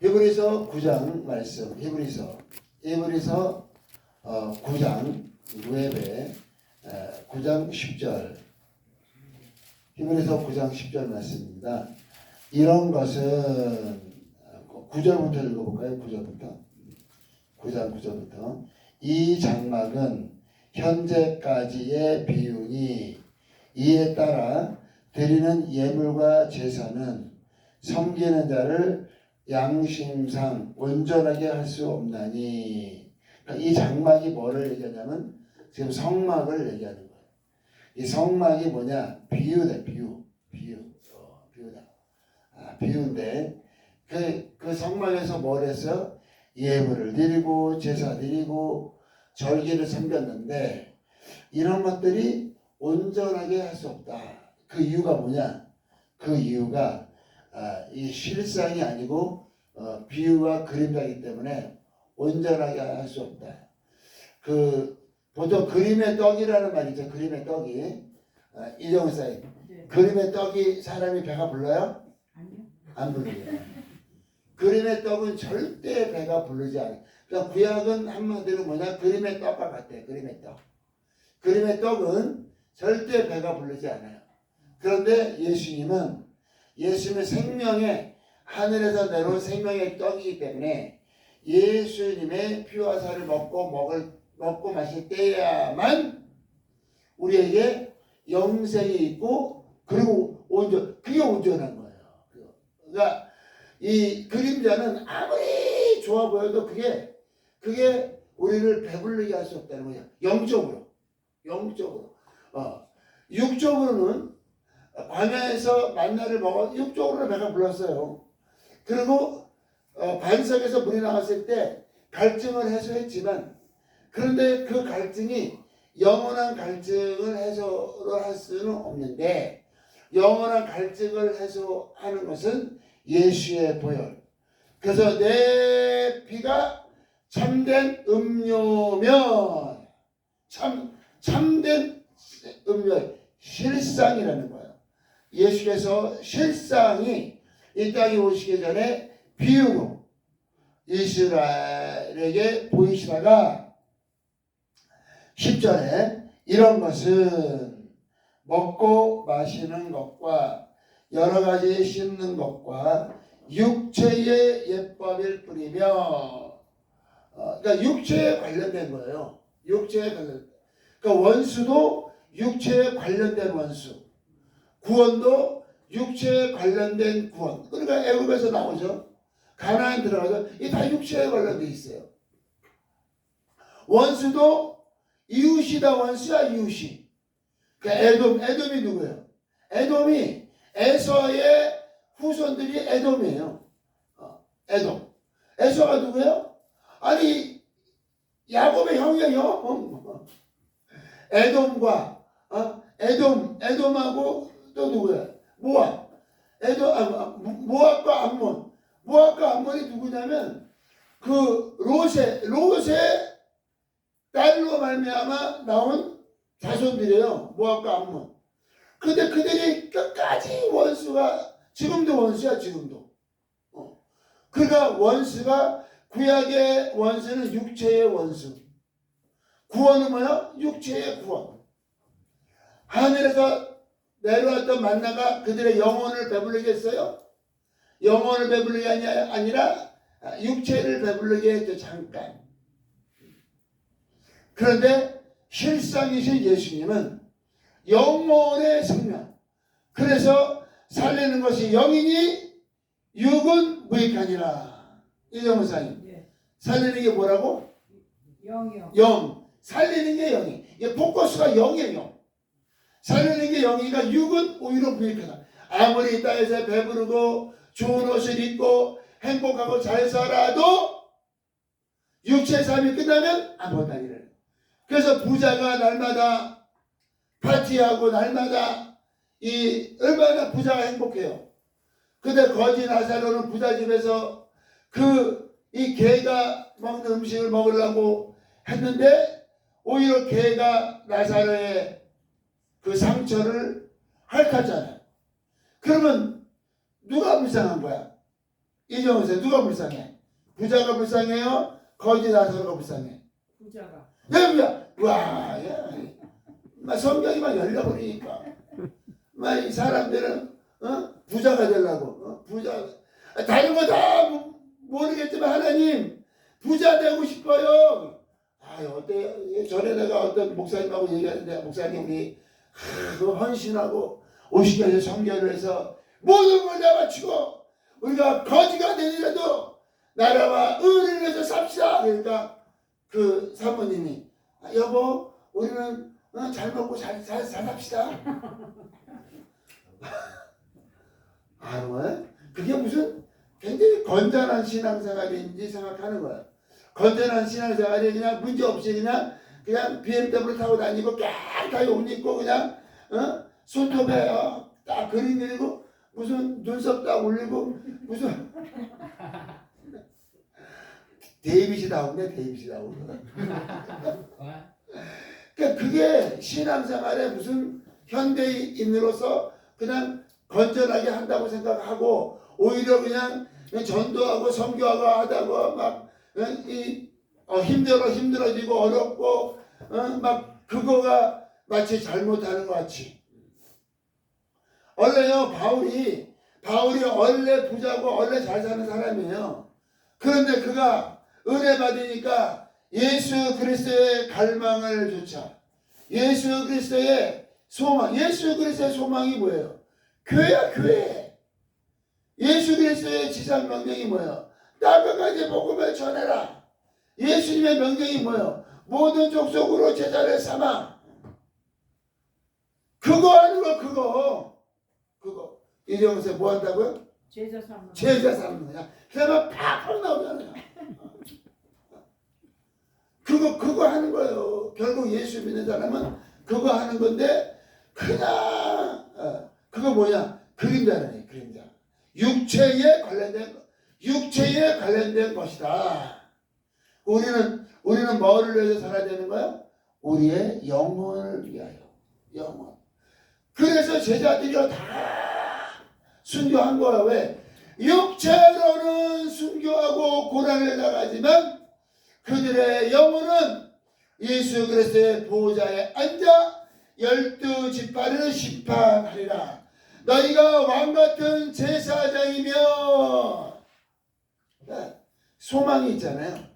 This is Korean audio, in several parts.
히브리서 9장 말씀. 히브리서 히브리서 어, 9장 루에베 9장 10절. 히브리서 9장 10절 말씀입니다. 이런 것은 9절부터 읽어볼까요? 9절부터. 9장 9절부터. 이 장막은 현재까지의 비유니 이에 따라 드리는 예물과 제사는 섬기는 자를 양심상 온전하게 할 수 없나니 그러니까 이 장막이 뭐를 얘기하냐면 지금 성막을 얘기하는 거예요. 이 성막이 뭐냐 비유다 비유 비유 어, 비유다 아, 비유인데 그, 그 성막에서 뭘 해서 예물을 드리고 제사 드리고 절기를 섬겼는데 이런 것들이 온전하게 할 수 없다. 그 이유가 뭐냐? 그 이유가 아, 이 실상이 아니고 어, 비유와 그림자이기 때문에 온전하게 할 수 없다. 그 보통 그림의 떡이라는 말이 죠. 그림의 떡이 아, 이정은 사님 네. 그림의 떡이 사람이 배가 불러요? 아니요. 안 부르요. 그림의 떡은 절대 배가 부르지 않아요. 그러니까 구약은 한마디로 뭐냐? 그림의 떡과 같아요. 그림의 떡. 그림의 떡은 절대 배가 부르지 않아요. 그런데 예수님은 예수님의 생명의 하늘에서 내려온 생명의 떡이기 때문에 예수님의 피와 살을 먹고 먹을 먹고 마실 때야만 우리에게 영생이 있고 그리고 온전 그게 온전한 거예요. 그러니까 이 그림자는 아무리 좋아 보여도 그게 그게 우리를 배불리게 할 수 없다는 거죠. 영적으로 영적으로 어 육적으로는 광야에서 만나를 먹어 육적으로는 배가 불렀어요. 그리고 어, 반석에서 물이 나왔을 때 갈증을 해소했지만 그런데 그 갈증이 영원한 갈증을 해소를 할 수는 없는데 영원한 갈증을 해소하는 것은 예수의 보혈. 그래서 내 피가 참된 음료면 참 참된 음료 실상이라는 거예요. 예수께서 실상이 이 땅에 오시기 전에 비유로 이스라엘에게 보이시다가 10절에 이런 것은 먹고 마시는 것과 여러 가지 씹는 것과 육체의 예법일 뿐이며 어, 그러니까 육체에 관련된 거예요. 육체에 관련. 그러니까 원수도 육체에 관련된 원수. 구원도 육체에 관련된 구원. 그러니까 애굽에서 나오죠. 가나안 들어가서 이다 육체에 관련돼 있어요. 원수도 이웃이다 원수야 이웃이. 그 에돔 에돔이 누구예요? 에돔이 에서의 후손들이 에돔이에요. 어, 에돔. 에서가 누구예요? 아니 야곱의 형이에요. 형. 에돔과 어? 에돔 에돔하고 또 누구야? 모압. 에돔 아, 모압과 암몬. 모압과 암몬이 누구냐면 그 롯의 롯의 딸로 말미암아 나온 자손들이에요. 모압과 암몬. 근데 그들이 끝까지 원수가 지금도 원수야 지금도. 어. 그러니까 원수가 구약의 원수는 육체의 원수. 구원은 뭐야? 육체의 구원. 하늘에서 내려왔던 만나가 그들의 영혼을 배불리겠어요? 영혼을 아니- 아니라 육체를 배불리게 했죠 잠깐. 그런데 실상이신 예수님은 영혼의 생명. 그래서 살리는 것이 영이니 육은 무익하니라. 이정사님 예. 살리는 게 뭐라고? 영이요. 영. 살리는 게 영이. 이게 포커스가 영이에요. 살리는 게 영이니까 육은 오히려 무익하다. 아무리 이 땅에서 배부르고 좋은 옷을 입고 행복하고 잘 살아도 육체의 삶이 끝나면 아무것도 아니래요. 그래서 부자가 날마다 파티하고 날마다 이 얼마나 부자가 행복해요. 근데 거지 나사로는 부자 집에서 그 이 개가 먹는 음식을 먹으려고 했는데 오히려 개가 나사로의 그 상처를 핥았잖아요. 그러면 누가 불쌍한 거야? 이정세 누가 불쌍해? 부자가 불쌍해요? 거지 나서가 불쌍해. 부자가 야 부자 와 야. 막 성경이 막 열려버리니까 막 이 사람들은 어? 부자가 되려고 어? 부자 아, 다른 거 다 모르겠지만 하나님 부자 되고 싶어요. 아 어때 전에 내가 어떤 목사님하고 얘기하는데 목사님 우리 아, 그 헌신하고 오시게 성결을 해서 모든 걸 다 바치고 우리가 거지가 되더라도 나라와 의를 위해서 삽시다. 그러니까 그 사모님이 아, 여보 우리는 어, 잘 먹고 잘, 잘, 잘 삽시다. 아, 뭐? 그게 무슨 굉장히 건전한 신앙생활인지 생각하는 거야. 건전한 신앙생활이 그냥 문제 없이 그냥 그냥 BMW 타고 다니고 깨끗하게 옷 입고 그냥 어? 손톱에 어, 딱 그림 그리고 무슨 눈썹 딱 올리고 무슨 데이빗이 나오네 데이빗이 나오네. 그러니까 그게 신앙생활에 무슨 현대인으로서 그냥 건전하게 한다고 생각하고 오히려 그냥 전도하고 선교하고 하다고 막이 어, 힘들어 힘들어지고 어렵고 어, 막 그거가 마치 잘못하는 것 같이 원래요 바울이 바울이 원래 부자고 원래 잘 사는 사람이에요. 그런데 그가 은혜 받으니까 예수 그리스도의 갈망을 조차 예수 그리스도의 소망 예수 그리스도의 소망이 뭐예요? 교회야 교회 예수 그리스도의 지상 명령이 뭐예요? 땅끝까지 복음을 전해라 예수님의 명령이 뭐예요? 모든 족속으로 제자를 삼아 그거 하는 거 그거 그거 이정세 뭐 한다고요? 제자 삼는 제자 삼는 거야. 그러면 팍팍 나오잖아요. 그거 그거 하는 거예요. 결국 예수 믿는 사람은 그거 하는 건데 그냥 어, 그거 뭐냐 그림자네 그림자. 육체에 관련된 거. 육체에 관련된 것이다. 우리는 우리는 뭐를 위해서 살아야 되는 거야? 우리의 영혼을 위하여. 영혼. 그래서 제자들이 다 순교한 거야. 왜? 육체로는 순교하고 고난을 당하지만 그들의 영혼은 예수 그리스도의 보호자에 앉아 열두 지파를 심판하리라. 너희가 왕 같은 제사장이며 네, 소망이 있잖아요.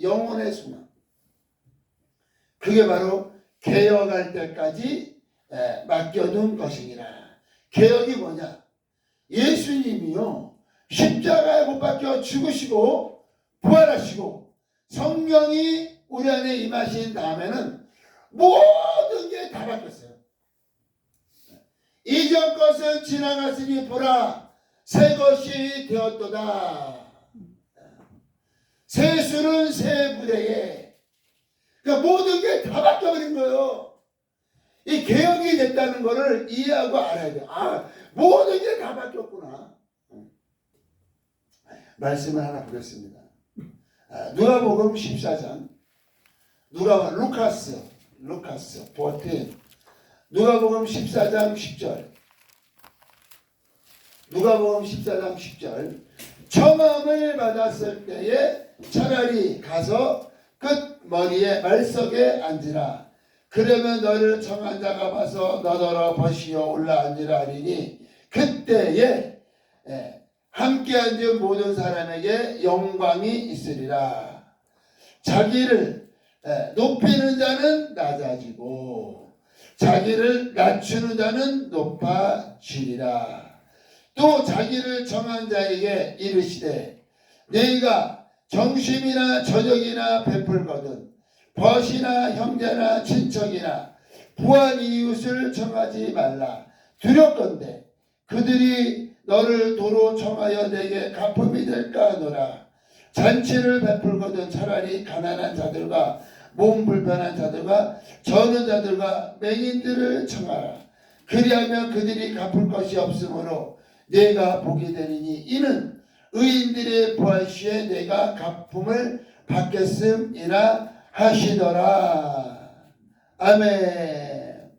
영혼의 소망. 그게 바로 개혁할 때까지 에, 맡겨둔 것이니라. 개혁이 뭐냐? 예수님이요 십자가에 못 박혀 죽으시고 부활하시고 성령이 우리 안에 임하신 다음에는 모든 게 다 바뀌었어요. 이전 것은 지나갔으니 보라 새 것이 되었도다. 새 술은 새 부대에 그러니까 모든 게 다 바뀌어버린 거예요. 이 개혁이 됐다는 것을 이해하고 알아야 돼요. 아, 모든 게 다 바뀌었구나. 말씀을 하나 보겠습니다. 아, 누가복음 14장. 누가 루카스, 루카스 14. 누가복음 14장 10절. 누가복음 14장 10절. 청함을 받았을 때에 차라리 가서 끝 머리에 말석에 앉으라. 그러면 너를 청한 자가 봐서 너더러 버시어 올라앉으라 하리니 그때에 예, 함께 앉은 모든 사람에게 영광이 있으리라. 자기를 예, 높이는 자는 낮아지고 자기를 낮추는 자는 높아지리라. 또 자기를 정한 자에게 이르시되 너희가 정심이나 저녁이나 베풀거든 벗이나 형제나 친척이나 부한 이웃을 정하지 말라. 두렵건대 그들이 너를 도로 청하여 내게 가품이 될까 하노라. 잔치를 베풀거든 차라리 가난한 자들과 몸 불편한 자들과 저는 자들과 맹인들을 청하라. 그리하면 그들이 갚을 것이 없으므로 내가 보게 되리니 이는 의인들의 부활시에 내가 갚음을 받겠음이라 하시더라. 아멘.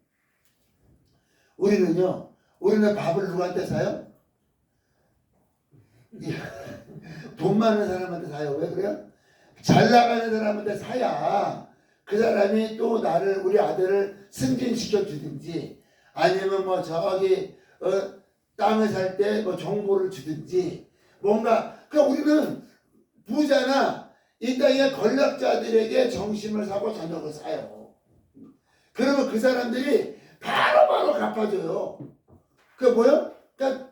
우리는요, 우리는 밥을 누구한테 사요? 돈 많은 사람한테 사요. 왜 그래요? 잘 나가는 사람한테 사야 그 사람이 또 나를 우리 아들을 승진시켜 주든지 아니면 뭐 저기 어, 땅을 살 때 뭐 정보를 주든지 뭔가 그 우리는 부자나 이 땅의 권력자들에게 정신을 사고 저녁을 사요. 그러면 그 사람들이 바로 바로 갚아줘요. 그게 뭐야? 그러니까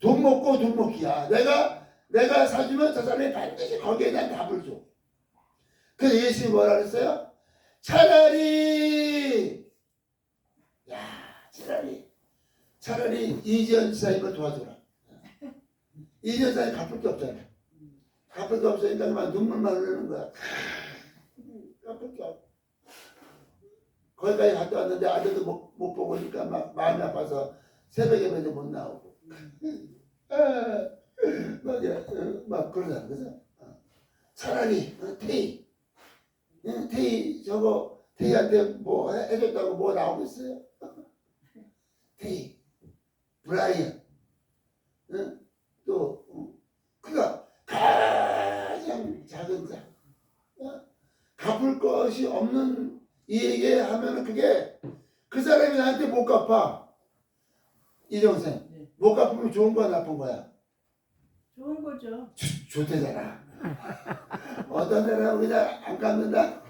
돈 먹고 돈 먹기야. 내가 내가 사주면 저 사람이 반드시 거기에 대한 답을 줘. 그래서 예수님이 뭐라 그랬어요? 차라리 야 차라리 차라리 이지연 지사님을 도와줘라. 이지연 지사님 갚을 게 없잖아. 갚을 게 없으니까 막 눈물만 흐르는 거야. 갚을 게 없. 거기까지 갔다 왔는데 아들도 못, 못 보고 오니까 막 마음이 아파서 새벽에 매도 못 나오고. 아, 막, 어, 막 그러잖아. 그래서 어. 차라리 어, 태희, 어, 태희 저거 태희한테 뭐 해- 해줬다고 뭐 나오겠어요? 태희, 브라이언, 어? 또 어? 그가 가장 작은 자, 어? 갚을 것이 없는 이에게 하면은 그게 그 사람이 나한테 못 갚아. 이정생, 네. 못 갚으면 좋은 거야 나쁜 거야? 좋은 거죠. 좋- 좋대잖아. 어떤 사람은 그냥 안 갚는다.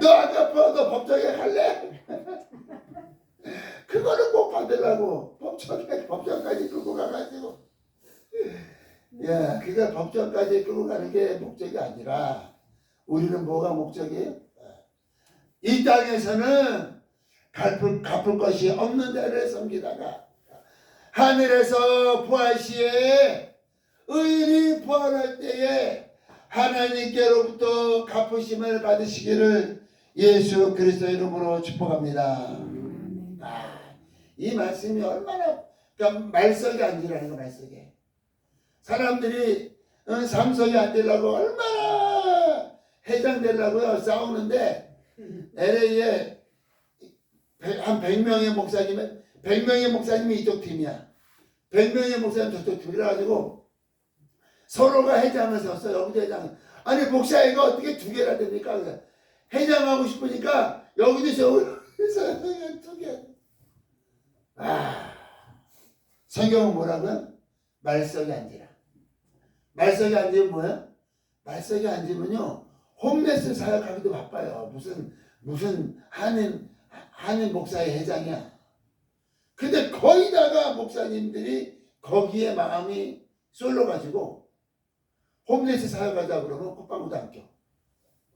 너 안 갚아, 너 법정에 갈래? 그거는 못 받으려고 법정에 법정까지 끌고 가가지고. 야, 그가 법정까지 끌고 가는 게 목적이 아니라 우리는 뭐가 목적이에요? 이 땅에서는 갚을, 갚을 것이 없는 자를 섬기다가 하늘에서 부활 시에 의인이 부활할 때에 하나님께로부터 갚으심을 받으시기를 예수 그리스도 이름으로 축복합니다. 아, 이 말씀이 얼마나 그러니까 말석이 앉으라는 거 말석에. 사람들이 어, 삼석이 앉으려고 얼마나 해장되려고요 싸우는데. LA에 한 100명의 목사님은 100명의 목사님이 이쪽 팀이야. 100명의 목사님 저쪽 팀이라 가지고 서로가 해장을 섰어 여기도 해장 아니 목사 이거 어떻게 두 개나 됩니까? 해장하고 싶으니까 여기도 저기서 두 개 아 성경은 뭐라고요? 말석에 앉으라 말석에 앉으면 뭐야? 말석에 앉으면요 홈레스 사역하기도 바빠요 무슨 무슨 한인 한인 목사의 회장이야 근데 거의 다가 목사님들이 거기에 마음이 쏠려가지고 홈레스 사역하자 그러면 꽃방구도 안 껴.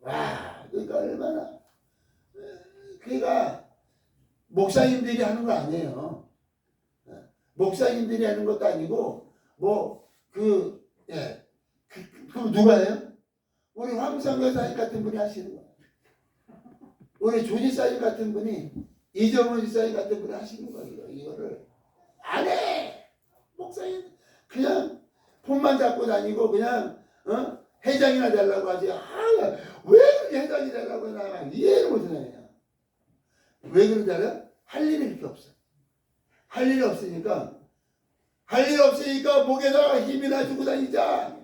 와, 그러니까 얼마나 그러니까 목사님들이 하는 거 아니에요. 목사님들이 하는 것도 아니고 뭐그 예, 그, 그 누가 해요? 우리 황성교 사님 같은 분이 하시는 거예요. 우리 조지 사님 같은 분이 이정원 지사님 같은 분이 하시는 거예요. 이거를 안 해. 목사님 그냥 폰만 잡고 다니고 그냥 어? 회장이나 되려고 하지. 아, 왜 회장이 되려고 나 이해를 못하냐. 왜 알아? 할 일이 그렇게 없어. 할 일이 없으니까 할 일이 없으니까 목에다가 힘이나 주고 다니자.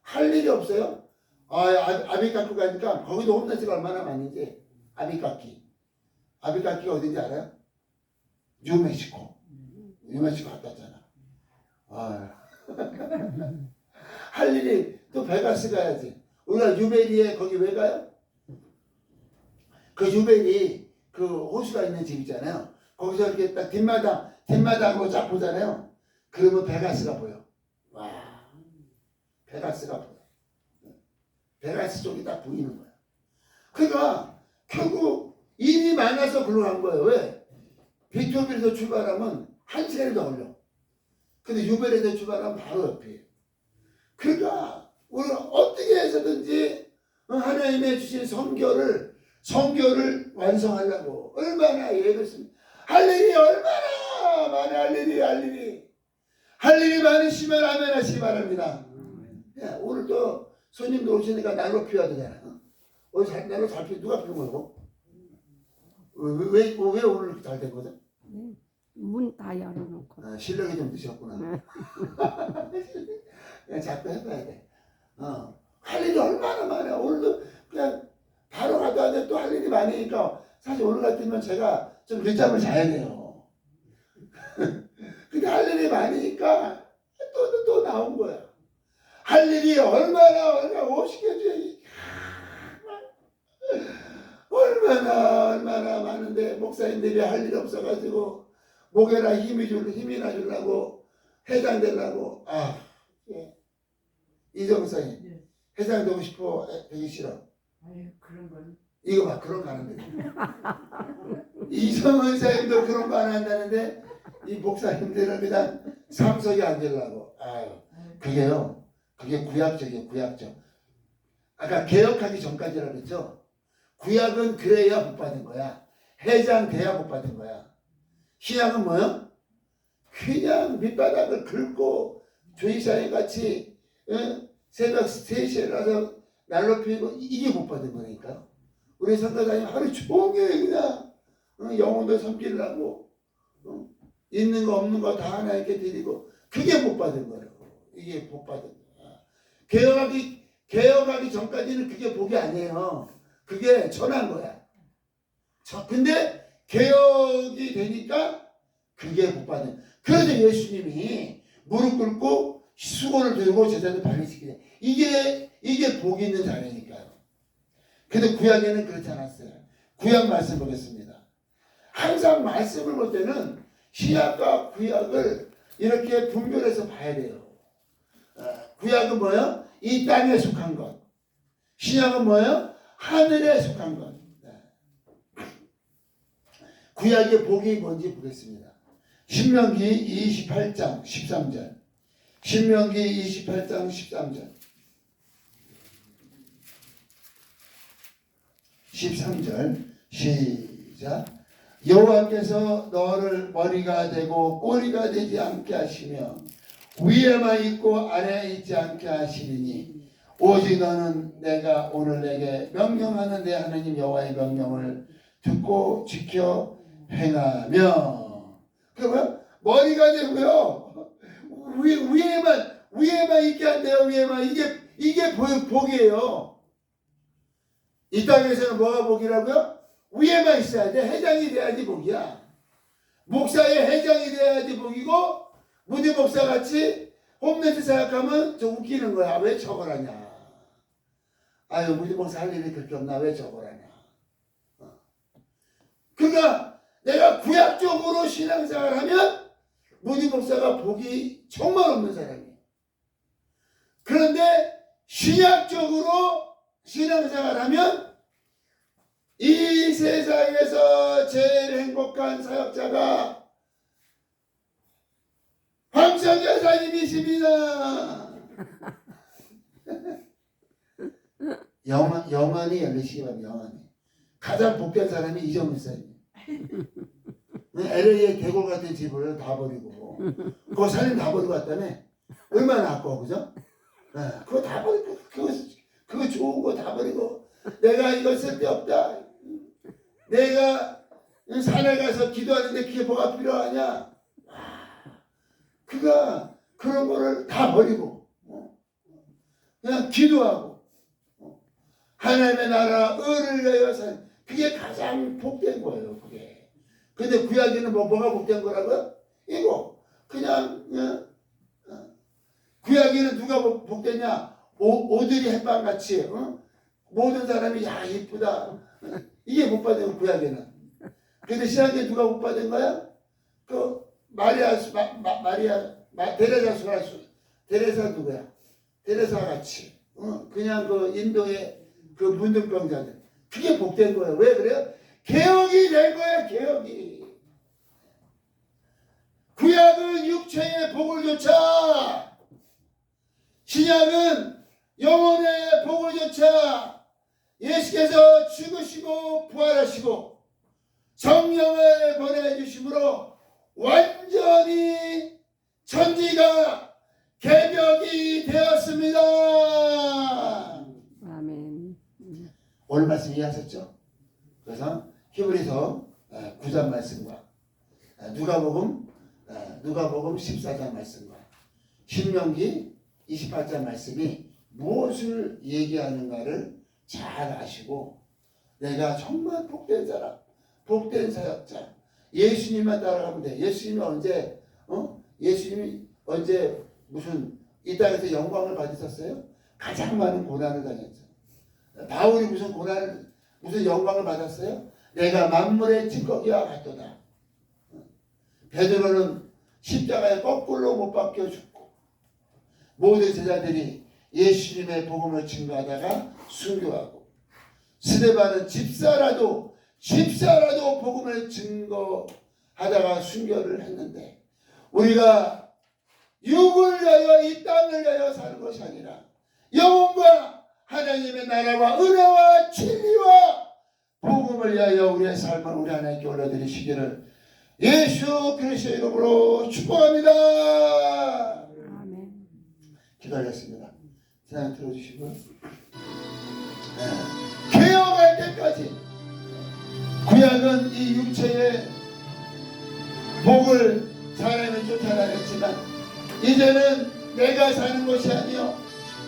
할 일이 없어요. 아, 아 아비깎고 가니까 거기도 홈레스가 얼마나 많은지 아비깎기. 아비깎기가 어딘지 알아요? 뉴멕시코. 뉴멕시코 갔다 왔잖아. 아. 할 일이 또 베가스 가야지. 우리가 유베리에 거기 왜 가요? 그 유베리 그 호수가 있는 집 있잖아요. 거기서 이렇게 딱 뒷마당 뒷마당으로 쫙 보잖아요. 그러면 베가스가 보여. 와, 베가스가 보여. 베가스 쪽이 딱 보이는 거야. 그러니까 결국 일이 많아서 글로 간 거예요. 왜? 비토빌에서 출발하면 한 시간이 더 걸려. 근데 유벨에서 출발하면 바로 옆이에요. 그러니까 우리가 어떻게 해서든지 하나님의 주신 성교를 성교를 완성하려고 얼마나 예를 씁니다. 할 일이 얼마나 많아 할 일이 할 일이 할 일이 많으시면 아멘 하시기 바랍니다. 야, 오늘 또 손님들 오시니까 날로 피워야 되잖아. 오늘 잘, 날로 잘 피, 누가 피운 거고? 왜, 왜, 왜 오늘 이렇게 잘된 거죠? 문 다 열어놓고. 아, 실력이 좀 드셨구나. 그냥 자꾸 해봐야 돼. 어. 할 일이 얼마나 많아. 오늘도 그냥 바로 갔다 왔는데 또할 일이 많으니까 사실 오늘 같으면 제가 좀 늦잠을 자야 돼요. 근데 할 일이 많으니까 또, 또, 또 나온 거야. 할 일이 얼마나, 얼마나 50개 중에 얼마나, 얼마나 많은데 목사님들이 할 일이 없어가지고 목에나 힘이 줄, 힘이나 주려고 회장 되려고 아 예. 이정성이 네. 회장 되고 싶어 에, 되기 싫어 그런 건 이거 막 그런 거 하는데. 이성은 사님도 그런 거 안 한다는데 이 목사님들은 그냥 삼석에 앉으려고 아유 그게요. 그게 구약적이에요 구약적. 아까 개혁하기 전까지라 그랬죠? 구약은 그래야 못 받은 거야. 해장돼야 못 받은 거야. 신약은 뭐요? 그냥 밑바닥을 긁고 조이사에 같이 어? 새벽 3시에 일어나서 날로 피고 이게 못 받은 거니까. 우리 선교사님 하루 종일 그냥 어? 영혼도 섬기려고 어? 있는 거 없는 거 다 하나님께 드리고 그게 못 받은 거라고. 이게 못 받은 거야. 개혁하기 개혁하기 전까지는 그게 복이 아니에요. 그게 전한 거야. 저, 근데 개혁이 되니까 그게 복 받은. 그래서 예수님이 무릎 꿇고 수건을 들고 제자들 발리시키네. 이게 이게 복 있는 자리니까요 근데 구약에는 그렇지 않았어요 구약 말씀 보겠습니다 항상 말씀을 볼 때는 신약과 구약을 이렇게 분별해서 봐야 돼요 어, 구약은 뭐예요? 이 땅에 속한 것 신약은 뭐예요? 하늘에 속한 것 네. 구약의 복이 뭔지 보겠습니다. 신명기 28장 13절. 신명기 28장 13절. 13절. 시작. 여호와께서 너를 머리가 되고 꼬리가 되지 않게 하시며 위에만 있고 아래에 있지 않게 하시리니 오직 너는 내가 오늘 내게 명령하는 내 하나님 여호와의 명령을 듣고 지켜 행하며. 그러면 머리가 되고요. 위, 위에만 위에만 있게 한대요 위에만. 이게 이게 복- 복이에요 이 땅에서는 뭐가 복이라고요? 위에만 있어야 돼. 회장이 돼야지 복이야. 목사의 회장이 돼야지 복이고 무디 목사 같이 홈레트 생각하면 좀 웃기는 거야. 왜 저걸 하냐? 아유 무디 목사 할 일이 그렇게 없나? 왜 저걸 하냐? 그러니까 내가 구약적으로 신앙생활을 하면 무디 목사가 복이 정말 없는 사람이에요. 그런데 신약적으로 신앙생활을 하면 이 세상에서 제일 행복한 사역자가 황성 여사님이십니다. 영원, 영원히 열리시기 바랍니다. 영원히. 가장 복된 사람이 이정훈 사님. LA에 대골 같은 집을 다 버리고 그거 살림 다 버리고 왔다며 얼마나 아까워 그죠? 네, 그거 다 버리고 그거 그거 좋은 거 다 버리고 내가 이거 쓸데없다 내가 산에 가서 기도하는데 그게 뭐가 필요하냐 와, 그가 그런 거를 다 버리고 어, 그냥 기도하고 어, 하나님의 나라 을을 위하여 산 그게 가장 복된 거예요 그게 근데 구약에는 뭐 뭐가 복된 거라고요? 이거 그냥 어, 어. 구약에는 누가 복- 복되냐? 오, 오들이 햇반 같이 어? 모든 사람이 야 이쁘다 어? 이게 복 받은 거 구약에는. 근데 신약에 누가 복 받은 거야? 그 마리아 수- 마, 마, 마리아 마, 데레사 수라수 데레사 누구야? 데레사 같이 어? 그냥 그 인도의 그 문둥병자들 그게 복된 거예요. 왜 그래요? 개혁이 된 거야 개혁이. 구약은 육체의 복을 쫓아 신약은 영혼의 복을 쫓아 예수께서 죽으시고 부활하시고 성령을 보내주심으로 완전히 천지가 개벽이 되었습니다. 아멘. 오늘 말씀 이해하셨죠? 그래서 히브리서 9장 말씀과 아, 누가복음 아, 누가복음 14장 말씀과 신명기 28장 말씀이 무엇을 얘기하는가를 잘 아시고 내가 정말 복된 사람, 복된 사역자, 예수님만 따라가면 돼. 예수님이 언제 어? 예수님이 언제 무슨 이 땅에서 영광을 받으셨어요? 가장 많은 고난을 당했죠. 바울이 무슨 고난을 무슨 영광을 받았어요? 내가 만물의 찌꺼기와 같도다. 베드로는 십자가에 거꾸로 못 박혀 죽고 모든 제자들이 예수님의 복음을 증거하다가 순교하고 스데반은 집사라도 집사라도 복음을 증거하다가 순교를 했는데 우리가 육을 위하여 이 땅을 위하여 사는 것이 아니라 영혼과 하나님의 나라와 은혜와 진리와 복음을 위하여 우리의 삶을 우리 하나님께 올려드리시기를 예수 그리스도 이름으로 축복합니다. 기다렸습니다. 찬양 들어주시고요. 네. 개혁할 때까지 구약은 이 육체의 복을 사람이 쫓아다녔지만 이제는 내가 사는 것이 아니요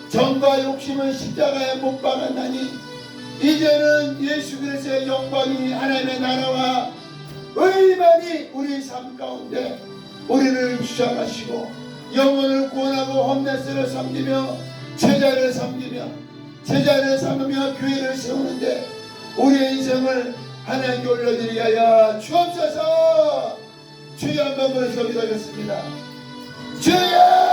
정과 욕심은 십자가에 못 박았나니 이제는 예수 그리스도의 영광이 하나님의 나라와 의만이 우리 삶 가운데 우리를 주장하시고 영혼을 구원하고 홈레스를 섬기며 제자를 섬기며 제자를 삼으며 교회를 세우는데 우리의 인생을 하나님께 올려드리게 하여 주옵소서. 주여 한번 부르시고 기도하겠습니다. 주여